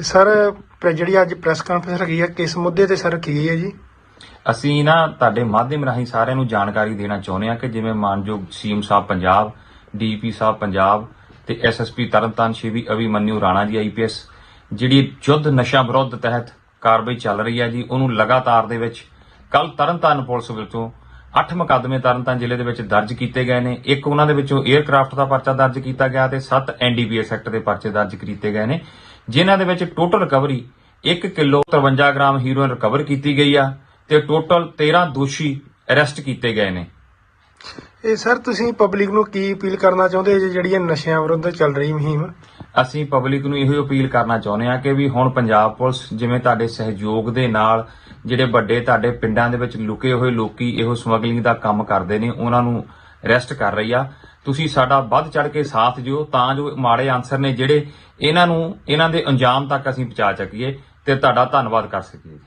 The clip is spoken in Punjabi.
ਸਰ ਪ- ਜਿਹੜੀ ਅੱਜ ਪ੍ਰੈਸ ਕਾਨਫਰੰਸ ਰੱਖੀ ਹੈ ਕਿਸ ਮੁੱਦੇ ਤੇ ਸਰ ਰੱਖੀ ਗਈ ਹੈ ਜੀ? ਅਸੀਂ ਨਾ ਤੁਹਾਡੇ ਮਾਧਿਅਮ ਰਾਹੀਂ ਸਾਰਿਆਂ ਨੂੰ ਜਾਣਕਾਰੀ ਦੇਣਾ ਚਾਹੁੰਦੇ ਹਾਂ ਕਿ ਜਿਵੇਂ ਮਾਨਯੋਗ ਸੀਐਮ ਸਾਹਿਬ ਪੰਜਾਬ, ਡੀਪੀ ਸਾਹਿਬ ਪੰਜਾਬ ਤੇ ਐਸਐਸਪੀ ਤਰਨਤਾਰਨ ਸ਼੍ਰੀ ਅਭਿਮਨਿਊ ਰਾਣਾ ਜੀ ਆਈਪੀਐਸ ਜਿਹੜੀ ਯੁੱਧ ਨਸ਼ਾ ਵਿਰੋਧ ਤਹਿਤ ਕਾਰਵਾਈ ਚੱਲ ਰਹੀ ਹੈ ਜੀ, ਉਹਨੂੰ ਲਗਾਤਾਰ ਦੇ ਵਿੱਚ ਕੱਲ ਤਰਨਤਾਰਨ ਪੁਲਿਸ ਵਿੱਚੋਂ 8 ਮੁਕੱਦਮੇ ਤਰਨਤਾਰਨ ਜ਼ਿਲ੍ਹੇ ਦੇ ਵਿੱਚ ਦਰਜ ਕੀਤੇ ਗਏ ਨੇ। ਇੱਕ ਉਹਨਾਂ ਦੇ ਵਿੱਚੋਂ 에ਅਰਕ੍ਰਾਫਟ ਦਾ ਪਰਚਾ ਦਰਜ ਕੀਤਾ ਗਿਆ ਤੇ 7 ਐਨਡੀਪੀਐਸ ਐਕਟ ਦੇ ਪਰਚੇ ਦਰਜ ਕੀਤੇ ਗਏ ਨੇ। ਜਿਨ੍ਹਾਂ ਦੇ ਵਿੱਚ total recovery 1 kilo 53 gram heroin recover ਕੀਤੀ ਗਈ ਆ ਤੇ ਟੋਟਲ 13 ਦੋਸ਼ੀ ਅਰੈਸਟ ਕੀਤੇ ਗਏ ਨੇ। ਇਹ ਸਰ ਤੁਸੀਂ ਪਬਲਿਕ ਨੂੰ ਕੀ ਅਪੀਲ ਕਰਨਾ ਚਾਹੁੰਦੇ ਜੀ ਜਿਹੜੀ ਇਹ ਨਸ਼ਿਆਂ ਵਿਰੁੱਧ ਚੱਲ ਰਹੀ ਮੁਹਿੰਮ? ਅਸੀਂ ਪਬਲਿਕ ਨੂੰ ਇਹੋ ਅਪੀਲ ਕਰਨਾ ਚਾਹੁੰਦੇ ਹਾਂ ਕਿ ਵੀ ਹੁਣ ਪੰਜਾਬ ਪੁਲਿਸ ਜਿਵੇਂ ਤੁਹਾਡੇ ਸਹਿਯੋਗ ਦੇ ਨਾਲ ਜਿਹੜੇ ਵੱਡੇ ਤੁਹਾਡੇ ਪਿੰਡਾਂ ਦੇ ਵਿੱਚ ਲੁਕੇ ਹੋਏ ਲੋਕੀ ਇਹੋ ਸਮਗਲਿੰਗ ਦਾ ਕੰਮ ਕਰਦੇ ਨੇ ਉਹਨਾਂ ਨੂੰ ਅਰੈਸਟ ਕਰ ਰਹੀ ਆ। ਤੁਸੀਂ ਸਾਡਾ ਵੱਧ ਚੜ ਕੇ ਸਾਥ ਦਿਓ, ਤਾਂ ਜੋ ਮਾੜੇ ਆਨਸਰ ਨੇ ਜਿਹੜੇ ਇਹਨਾਂ ਨੂੰ, ਇਹਨਾਂ ਦੇ ਅੰਜਾਮ ਤੱਕ ਅਸੀਂ ਪਹੁੰਚਾ ਸਕੀਏ ਤੇ ਤੁਹਾਡਾ ਧੰਨਵਾਦ ਕਰ ਸਕੀਏ